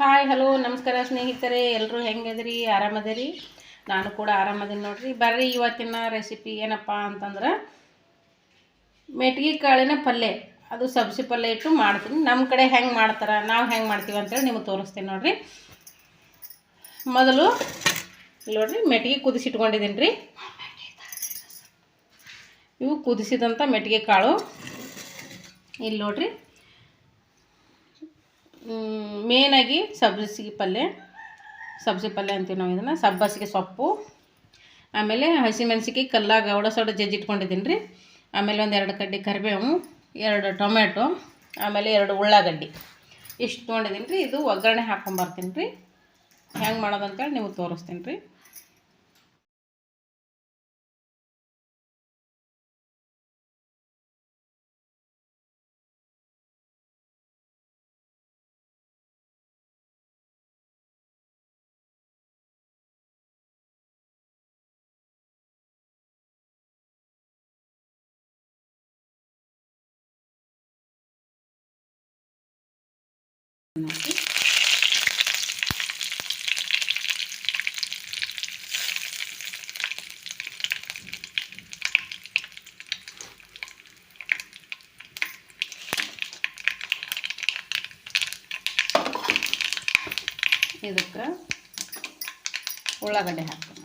Hi hello ನಮಸ್ಕಾರ ಸ್ನೇಹಿತರೆ ಎಲ್ಲರೂ ಹೆಂಗದ್ರಿ ಆರಾಮದಿರಿ? ನಾನು ಕೂಡ ಆರಾಮದೀನಿ ನೋಡ್ರಿ. ಬರ್ರಿ, ಇವತ್ತಿನ ರೆಸಿಪಿ ಏನಪ್ಪ ಅಂತಂದ್ರೆ, ಮೆಟ್ಗಿ ಕಾಳಿನ ಪಲ್ಯ ಅದು ಸಬ್ಸಿ ಪಲ್ಯ ಇಟ್ಟು ಮಾಡ್ತೀನಿ. ನಮ್ಮ ಕಡೆ ಹೆಂಗೆ ಮಾಡ್ತಾರೆ, ನಾವು ಹೆಂಗೆ ಮಾಡ್ತೀವಿ ಅಂತೇಳಿ ನಿಮಗೆ ತೋರಿಸ್ತೀನಿ ನೋಡ್ರಿ. ಮೊದಲು, ನೋಡ್ರಿ, ಮೆಟ್ಗೆ ಕುದಿಸಿಟ್ಕೊಂಡಿದ್ದೀನಿ ರೀ ಇವು ಕುದಿಸಿದಂಥ ಮೆಟ್ಗೆ ಕಾಳು. ಇಲ್ಲಿ ನೋಡ್ರಿ ಮೇನಾಗಿ ಸಬ್ಬಸಿಗೆ ಪಲ್ಯ ಸಬ್ಸಿ ಪಲ್ಯ ಅಂತೀವಿ ನಾವು ಇದನ್ನು. ಸಬ್ಬಸಿಗೆ ಸೊಪ್ಪು. ಆಮೇಲೆ ಹಸಿಮೆಣ್ಸಿಕಾಯಿ ಕಲ್ಲಾಗ ಜಜ್ಜಿ ಜಜ್ಜಿಟ್ಕೊಂಡಿದ್ದೀನಿ ರೀ. ಆಮೇಲೆ ಒಂದು ಎರಡು ಕಡ್ಡಿ ಕರಿಬೇವು, ಎರಡು ಟೊಮೆಟೊ ಆಮೇಲೆ ಎರಡು ಉಳ್ಳಾಗಡ್ಡಿ. ಇಷ್ಟು ತೊಗೊಂಡಿದ್ದೀನಿ ರೀ. ಇದು ಒಗ್ಗರಣೆ ಹಾಕ್ಕೊಂಬರ್ತೀನಿ ರೀ. ಹೆಂಗೆ ಮಾಡೋದಂತೇಳಿ ನಿಮಗೆ ತೋರಿಸ್ತೀನಿ ರೀ. ಇದಕ್ಕೆ ಉಳ್ಳಾಗಡ್ಡೆ ಹಾಕ್ತೀನಿ.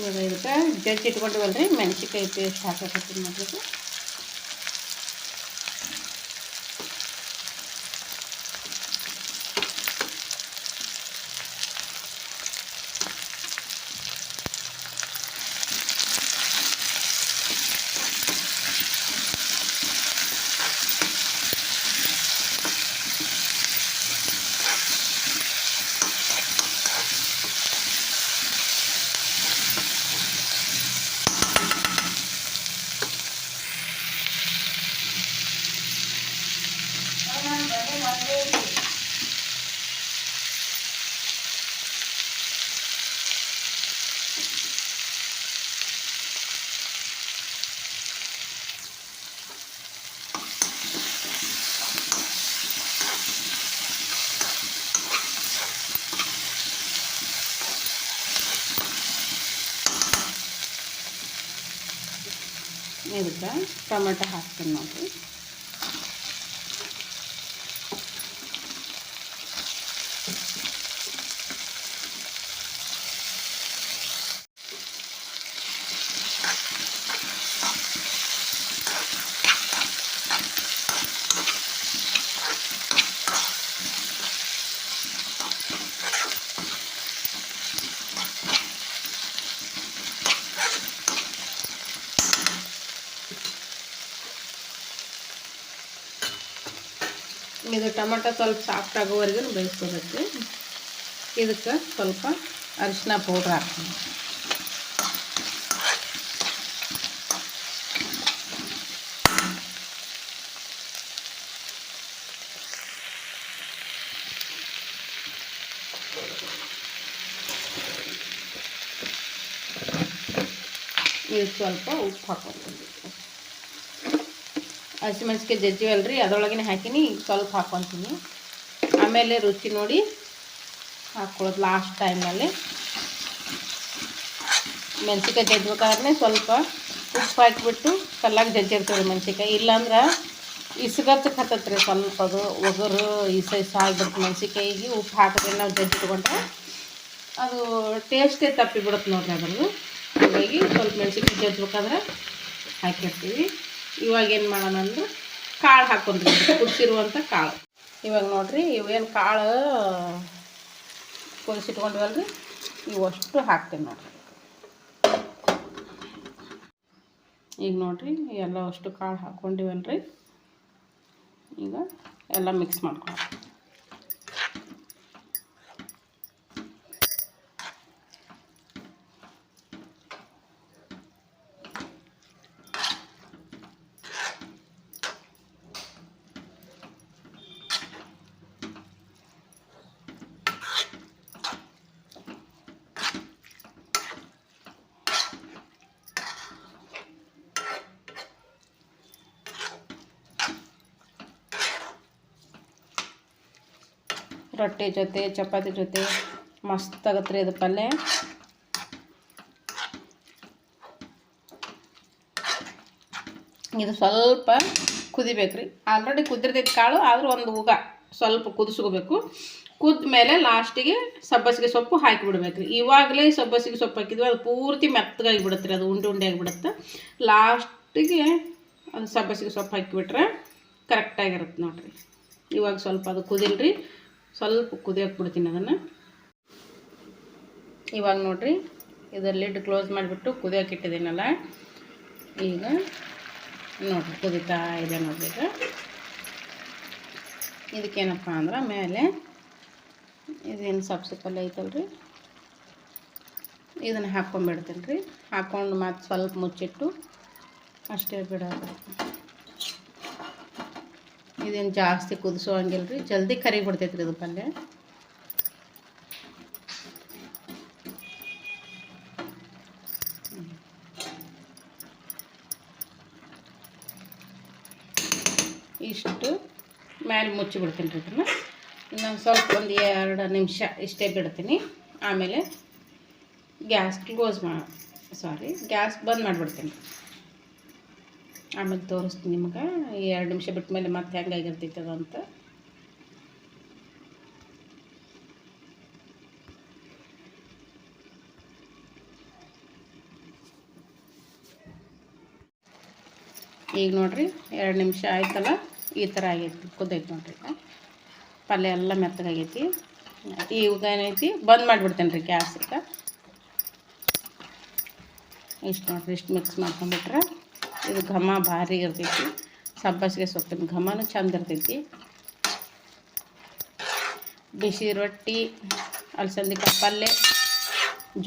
ಇವಾಗ ಇದಕ್ಕೆ ಜಜ್ಜಿ ಇಟ್ಕೊಂಡಿವಲ್ಲ ರೀ ಮೆಣಸಿನ್ಕಾಯಿ ಪೇಸ್ಟ್ ಹಾಕಕತ್ತೀನಿ ನೋಡ್ರಿ ಇದಕ್ಕೆ ಟೊಮೆಟೊ ಹಾಕ್ತೀನಿ ನೋಡಿರಿ ಇದು ಟೊಮೆಟೊ ಸ್ವಲ್ಪ ಸಾಫ್ಟ್ ಆಗೋವರೆಗೂ ಬೇಯಿಸ್ಕೋಬೇಕು. ಇದಕ್ಕೆ ಸ್ವಲ್ಪ ಅರಿಶಿನ ಪೌಡ್ರ್ ಹಾಕ್ತೀನಿ ಇದು ಸ್ವಲ್ಪ ಉಪ್ಪು ಹಾಕ್ಕೊಂತೀನಿ ಹಸಿಮೆಣ್ಸಿಗೆ ಜಜ್ಜಿವಲ್ಲ ರೀ ಅದರೊಳಗೇ ಹಾಕಿನಿ, ಸ್ವಲ್ಪ ಹಾಕ್ಕೊತೀನಿ ಆಮೇಲೆ ರುಚಿ ನೋಡಿ ಹಾಕ್ಕೊಳ್ಳೋದು ಲಾಸ್ಟ್ ಟೈಮಲ್ಲಿ ಮೆಣಸಿಕಾಯಿ ಜಜ್ಬೇಕಾದ್ರೆ ಸ್ವಲ್ಪ ಉಪ್ಪು ಹಾಕಿಬಿಟ್ಟು ಕಲ್ಲಾಗಿ ಜಜ್ಜಿರ್ತೀವಿ ಮೆಣಸಿಕಾಯಿ ಇಲ್ಲಾಂದ್ರೆ ಇಸ್ಗಚ್ಚಕ್ಕೆ ಹತ್ತತ್ರಿ ಸ್ವಲ್ಪ ಅದು ಒಗರು, ಇಸ ಇಸ ಆಗಿಬಿಡ್ತು ಮೆಣಸಿಕಾಯಿಗೆ ಉಪ್ಪು ಹಾಕಿದ್ರೆ ನಾವು ಜಜ್ಜಿಟ್ಕೊಂಡ್ರೆ ಅದು ಟೇಸ್ಟೇ ತಪ್ಪಿ ಬಿಡುತ್ತೆ ನೋಡ್ರಿ ಅದ್ರದ್ದು. ಹಾಗಾಗಿ ಸ್ವಲ್ಪ ಮೆಣಸಿಕಾಯಿ ಜಜ್ಬೇಕಾದ್ರೆ ಹಾಕಿರ್ತೀವಿ. ಇವಾಗ ಏನು ಮಾಡೋಣ ಅಂದ್ರೆ ಕಾಳು ಹಾಕೊಂಡ್ರಿ ಕುದಿಸಿರುವಂಥ ಕಾಳು. ಇವಾಗ ನೋಡಿರಿ ಇವೇನು ಕಾಳು ಕುದಿಸಿಟ್ಕೊಂಡ್ವಲ್ರಿ? ಇವು ಅಷ್ಟು ಹಾಕ್ತೀನಿ ನೋಡ್ರಿ. ಈಗ ನೋಡಿರಿ ಎಲ್ಲ ಅಷ್ಟು ಕಾಳು ಹಾಕ್ಕೊಂಡಿವಲ್ರಿ ಈಗ ಎಲ್ಲ ಮಿಕ್ಸ್ ಮಾಡ್ಕೊಳ್ಳಿ ರೊಟ್ಟಿ ಜೊತೆ, ಚಪಾತಿ ಜೊತೆ, ಮಸ್ತ್ ಆಗತ್ತೆ ರೀ ಅದು ಪಲ್ಯ. ಇದು ಸ್ವಲ್ಪ ಕುದಿಬೇಕು ರೀ. ಆಲ್ರೆಡಿ ಕುದಿರ್ತೈತಿ ಕಾಳು, ಆದರೂ ಒಂದು ಉಗ ಸ್ವಲ್ಪ ಕುದಿಸ್ಕೋಬೇಕು. ಕುದ್ದ ಮೇಲೆ ಲಾಸ್ಟಿಗೆ ಸಬ್ಬಸಿಗೆ ಸೊಪ್ಪು ಹಾಕಿ ಬಿಡ್ಬೇಕು ರೀ. ಇವಾಗಲೇ ಸಬ್ಬಸಿಗೆ ಸೊಪ್ಪು ಹಾಕಿದ್ವಿ, ಅದು ಪೂರ್ತಿ ಮೆತ್ತಗಾಗಿ ಬಿಡುತ್ತೆ ರೀ, ಅದು ಉಂಡೆ ಉಂಡೆ ಆಗಿಬಿಡುತ್ತೆ ಲಾಸ್ಟಿಗೆ ಅದು ಸಬ್ಬಸಿಗೆ ಸೊಪ್ಪು ಹಾಕಿಬಿಟ್ರೆ ಕರೆಕ್ಟಾಗಿರುತ್ತೆ ನೋಡಿರಿ. ಇವಾಗ ಸ್ವಲ್ಪ ಅದು ಕುದಿಲ್ರಿ. ಸ್ವಲ್ಪ ಕುದಿಯೋಕೆ ಬಿಡ್ತೀನಿ ಅದನ್ನು. ಇವಾಗ ನೋಡಿರಿ ಇದರ ಲಿಡ್ ಕ್ಲೋಸ್ ಮಾಡಿಬಿಟ್ಟು ಕುದಿಯಕ್ಕೆ ಇಟ್ಟಿದ್ದೀನಲ್ಲ, ಈಗ ನೋಡಿರಿ ಕುದಿತಾ ಇದೆ ನೋಡ್ರಿ ಈಗ. ಇದಕ್ಕೇನಪ್ಪ ಅಂದ್ರೆ ಮೇಲೆ ಇದೇನು ಸಬ್ಸಿ ಪಲ್ಯ ಐತಲ್ರಿ? ಇದನ್ನು ಹಾಕ್ಕೊಂಬಿಡ್ತೀನಿ ರೀ ಹಾಕ್ಕೊಂಡು ಮತ್ತೆ ಸ್ವಲ್ಪ ಮುಚ್ಚಿಟ್ಟು ಅಷ್ಟೇ ಬಿಡೋದು. ಇದೇನು ಜಾಸ್ತಿ ಕುದಿಸೋ ಹಂಗಿಲ್ಲ ರೀ ಜಲ್ದಿ ಕರಿ ಬಿಡ್ತೈತೆ ರೀ ಇದು ಪಲ್ಯ. ಇಷ್ಟು ಮೇಲೆ ಮುಚ್ಚಿ ಬಿಡ್ತೀನಿ ರೀ ಅದನ್ನು ಇನ್ನೊಂದು ಸ್ವಲ್ಪ ಒಂದು ಎರಡು ನಿಮಿಷ ಇಷ್ಟೇ ಬಿಡ್ತೀನಿ. ಆಮೇಲೆ ಗ್ಯಾಸ್ ಕ್ಲೋಸ್ ಮಾ ಸಾರಿ ಗ್ಯಾಸ್ ಬಂದ್ ಮಾಡಿಬಿಡ್ತೀನಿ. ಆಮೇಲೆ ತೋರಿಸ್ತೀನಿ ನಿಮ್ಗೆ. ಎರಡು ನಿಮಿಷ ಬಿಟ್ಟ ಮೇಲೆ ಮತ್ತೆ ಹೆಂಗಾಗಿರ್ತೈತೆ ಅಂತ. ಈಗ ನೋಡ್ರಿ, ಎರಡು ನಿಮಿಷ ಆಯ್ತಲ್ಲ? ಈ ಥರ ಆಗೈತಿ, ಕುದೈತಿ ನೋಡ್ರಿ. ಪಲ್ಯ ಎಲ್ಲ ಮೆತ್ತಗಾಗೈತಿ. ಈಗ ಏನೈತಿ ಬಂದ್ ಮಾಡಿಬಿಡ್ತೇನೆ ರೀ ಗ್ಯಾಸ್ ಈಗ ಇಷ್ಟು ನೋಡ್ರಿ, ಇಷ್ಟು ಮಿಕ್ಸ್ ಮಾಡ್ಕೊಂಡ್ಬಿಟ್ರೆ. ಇದು ಘಮ ಭಾರಿ ಇರ್ತೈತಿ. ಸಬ್ಬಸಿಗೆ ಸೊಪ್ಪಿನ ಘಮನೂ ಚಂದ ಇರ್ತೈತಿ. ಬಿಸಿ ರೊಟ್ಟಿ, ಅಲಸಂದಿ ಪಲ್ಯ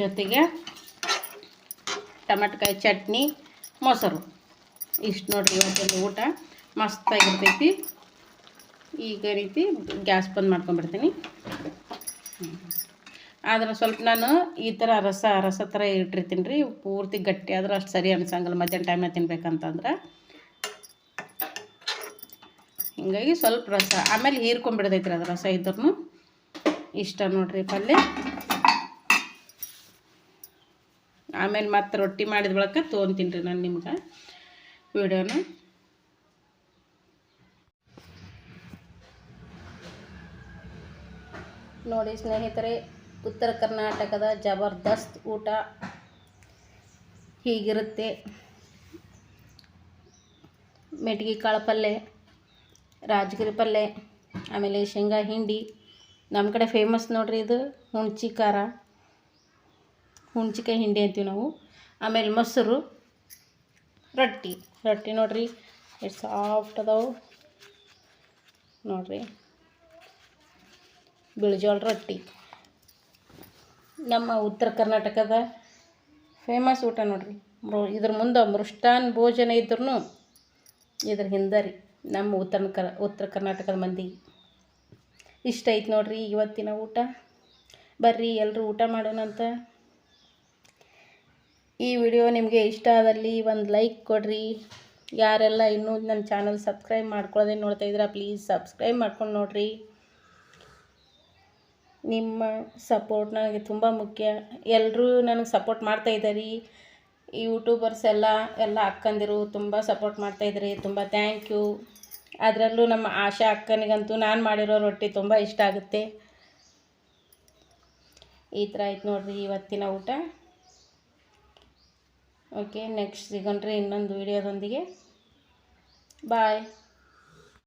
ಜೊತೆಗೆ ಟಮಾಟಕಾಯಿ ಚಟ್ನಿ, ಮೊಸರು. ಇಷ್ಟು ನೋಡ್ರಿ ಇವತ್ತಿನ ಊಟ. ಮಸ್ತಾಗಿರ್ತೈತಿ. ಈಗ ರೀತಿ ಗ್ಯಾಸ್ ಬಂದ್ ಮಾಡ್ಕೊಂಡ್ಬಿಡ್ತೀನಿ. ಆದ್ರೆ ಸ್ವಲ್ಪ ನಾನು ಈ ಥರ ರಸ ರಸ ಥರ ಇಟ್ಟಿರ್ತೀನಿ ರೀ ಪೂರ್ತಿ ಗಟ್ಟಿ ಆದ್ರೆ ಅಷ್ಟು ಸರಿ ಅನ್ಸಂಗಲ್ಲ. ಮಧ್ಯಾಹ್ನ ಟೈಮ್ನಾಗ ತಿನ್ಬೇಕಂತಂದ್ರೆ. ಹಿಂಗಾಗಿ ಸ್ವಲ್ಪ ರಸ. ಆಮೇಲೆ ಹೀರ್ಕೊಂಡ್ಬಿಡ್ದೈತಿ ರೀ ಅದು ರಸ ಇದ್ರೂ ಇಷ್ಟ ನೋಡ್ರಿ ಪಲ್ಯ. ಆಮೇಲೆ ಮತ್ತೆ ರೊಟ್ಟಿ ಮಾಡಿದ ಬಳಕ ತೊಗೊತೀನಿ ರೀ ನಾನು ನಿಮ್ಗೆ ವಿಡಿಯೋನ. ನೋಡಿ ಸ್ನೇಹಿತರೆ ಉತ್ತರ ಕರ್ನಾಟಕದ ಜಬರ್ದಸ್ತ್ ಊಟ ಹೀಗಿರುತ್ತೆ. ಮೆಟ್ಗಿ ಕಾಳು ಪಲ್ಯ ರಾಜಗಿರಿ ಪಲ್ಯ ಆಮೇಲೆ ಶೇಂಗಾ ಹಿಂಡಿ. ನಮ್ಮ ಕಡೆ ಫೇಮಸ್ ನೋಡ್ರಿ ಇದು ಹುಣ್ಚಿ ಖಾರ. ಹುಣ್ಚಿಕಾಯಿ ಹಿಂಡಿ ಅಂತೀವಿ ನಾವು. ಆಮೇಲೆ ಮೊಸರು, ರೊಟ್ಟಿ. ರೊಟ್ಟಿ ನೋಡ್ರಿ, ಎಷ್ಟು ಸಾಫ್ಟ್ ಅದಾವು. ನೋಡ್ರಿ, ಬಿಳಿಜೋಳ ರೊಟ್ಟಿ. ನಮ್ಮ ಉತ್ತರ ಕರ್ನಾಟಕದ ಫೇಮಸ್ ಊಟ ನೋಡ್ರಿ. ಮೃ, ಇದ್ರ ಮುಂದೆ ಮೃಷ್ಟಾನ್ ಭೋಜನ ಇದ್ರೂ ಇದ್ರ ಹಿಂದೆ ರೀ ನಮ್ಮ ಉತ್ತರ ಕರ್, ಉತ್ತರ ಕರ್ನಾಟಕದ ಮಂದಿ. ಇಷ್ಟ ಐತೆ ನೋಡ್ರಿ ಇವತ್ತಿನ ಊಟ. ಬರ್ರಿ ಎಲ್ಲರೂ ಊಟ ಮಾಡೋಣಂತ ಈ ವಿಡಿಯೋ ನಿಮಗೆ ಇಷ್ಟ ಆದಲ್ಲಿ ಒಂದು ಲೈಕ್ ಕೊಡ್ರಿ. ಯಾರೆಲ್ಲ ಇನ್ನೂ ನನ್ನ ಚಾನಲ್ ಸಬ್ಸ್ಕ್ರೈಬ್ ಮಾಡ್ಕೊಳ್ಳೋದೇ ಇದ್ರೆ ಪ್ಲೀಸ್ ಸಬ್ಸ್ಕ್ರೈಬ್ ಮಾಡ್ಕೊಂಡು ನೋಡ್ರಿ. ನಿಮ್ಮ ಸಪೋರ್ಟ್ ನನಗೆ ತುಂಬ ಮುಖ್ಯ. ಎಲ್ಲರೂ ನನಗೆ ಸಪೋರ್ಟ್ ಮಾಡ್ತಾ ಇದ್ದಾರೆ. ಈ ಯೂಟ್ಯೂಬರ್ಸ್ ಎಲ್ಲ ಎಲ್ಲ ಅಕ್ಕಂದಿರು ತುಂಬ ಸಪೋರ್ಟ್ ಮಾಡ್ತಾಯಿದ್ರಿ ತುಂಬ ಥ್ಯಾಂಕ್ ಯು ಅದರಲ್ಲೂ ನಮ್ಮ ಆಶಾ ಅಕ್ಕನಿಗಂತೂ ನಾನು ಮಾಡಿರೋ ರೊಟ್ಟಿ ತುಂಬ ಇಷ್ಟ ಆಗುತ್ತೆ. ಈ ಥರ ಆಯ್ತು ನೋಡಿರಿ ಇವತ್ತಿನ ಊಟ. ಓಕೆ ನೆಕ್ಸ್ಟ್ ಸಿಗೋಣ್ರಿ ಇನ್ನೊಂದು ವೀಡಿಯೋದೊಂದಿಗೆ. ಬಾಯ್